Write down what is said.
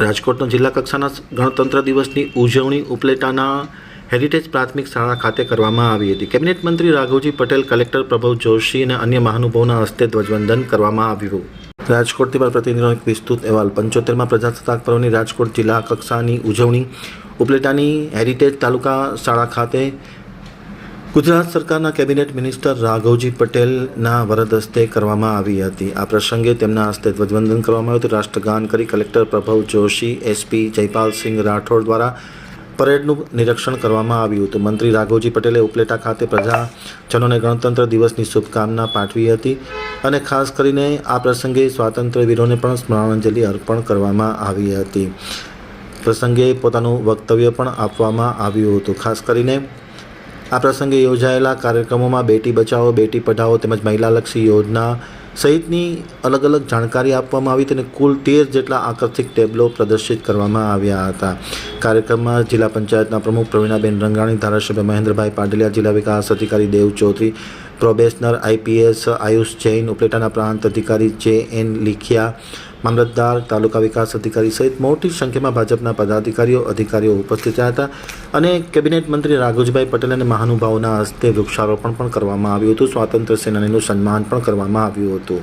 રાજકોટનો જિલ્લા કક્ષાના ગણતંત્ર દિવસની ઉજવણી ઉપલેટાના હેરિટેજ પ્રાથમિક શાળા ખાતે કરવામાં આવી હતી. કેબિનેટ મંત્રી રાઘવજી પટેલ, કલેક્ટર પ્રભવ જોશી અને અન્ય મહાનુભાવોના હસ્તે ધ્વજવંદન કરવામાં આવ્યું. રાજકોટથી પણ પ્રતિનિધિનો એક વિસ્તૃત અહેવાલ. પંચોતેરમાં પ્રજાસત્તાક પર્વની રાજકોટ જિલ્લા કક્ષાની ઉજવણી ઉપલેટાની હેરિટેજ તાલુકા શાળા ખાતે ગુજરાત સરકારના કેબિનેટ મિનિસ્ટર રાઘવજી પટેલના વરદ હસ્તે કરવામાં આવી હતી. આ પ્રસંગે તેમના હસ્તે ધ્વજવંદન કરવામાં આવ્યું હતું. રાષ્ટ્રગાન કરી કલેક્ટર પ્રભવ જોશી એસપી જયપાલસિંહ રાઠોડ દ્વારા પરેડનું નિરીક્ષણ કરવામાં આવ્યું હતું. મંત્રી રાઘવજી પટેલે ઉપલેટા ખાતે પ્રજાજનોને ગણતંત્ર દિવસની શુભકામના પાઠવી હતી અને ખાસ કરીને આ પ્રસંગે સ્વાતંત્ર્ય વીરોને પણ સ્મરણાંજલિ અર્પણ કરવામાં આવી હતી. પ્રસંગે પોતાનું વક્તવ્ય પણ આપવામાં આવ્યું હતું. ખાસ કરીને આ પ્રસંગે યોજાયેલા કાર્યક્રમોમાં બેટી બચાવો, બેટી પઢાઓ તેમજ મહિલાલક્ષી યોજના સહિતની અલગ અલગ જાણકારી આપવામાં આવી તેને કુલ તેર જેટલા આકર્ષક ટેબલો પ્રદર્શિત કરવામાં આવ્યા હતા. કાર્યક્રમમાં જિલ્લા પંચાયતના પ્રમુખ પ્રવીણાબેન રંગાણી, ધારાસભ્ય મહેન્દ્રભાઈ પાંડલિયા, જિલ્લા વિકાસ અધિકારી દેવ ચૌધરી પ્રોબેશનર આઈપીએસ આયુષ જૈન ઉપલેટાના પ્રાંત અધિકારી જે એન લીખિયા, મામલતદાર, તાલુકા વિકાસ અધિકારી સહિત મોટી સંખ્યામાં ભાજપના પદાધિકારીઓ, અધિકારીઓ ઉપસ્થિત રહ્યા હતા અને કેબિનેટ મંત્રી રાઘવજીભાઈ પટેલ અને મહાનુભાવોના હસ્તે વૃક્ષારોપણ પણ કરવામાં આવ્યું હતું. સ્વાતંત્ર્ય સેનાનીનું સન્માન પણ કરવામાં આવ્યું હતું.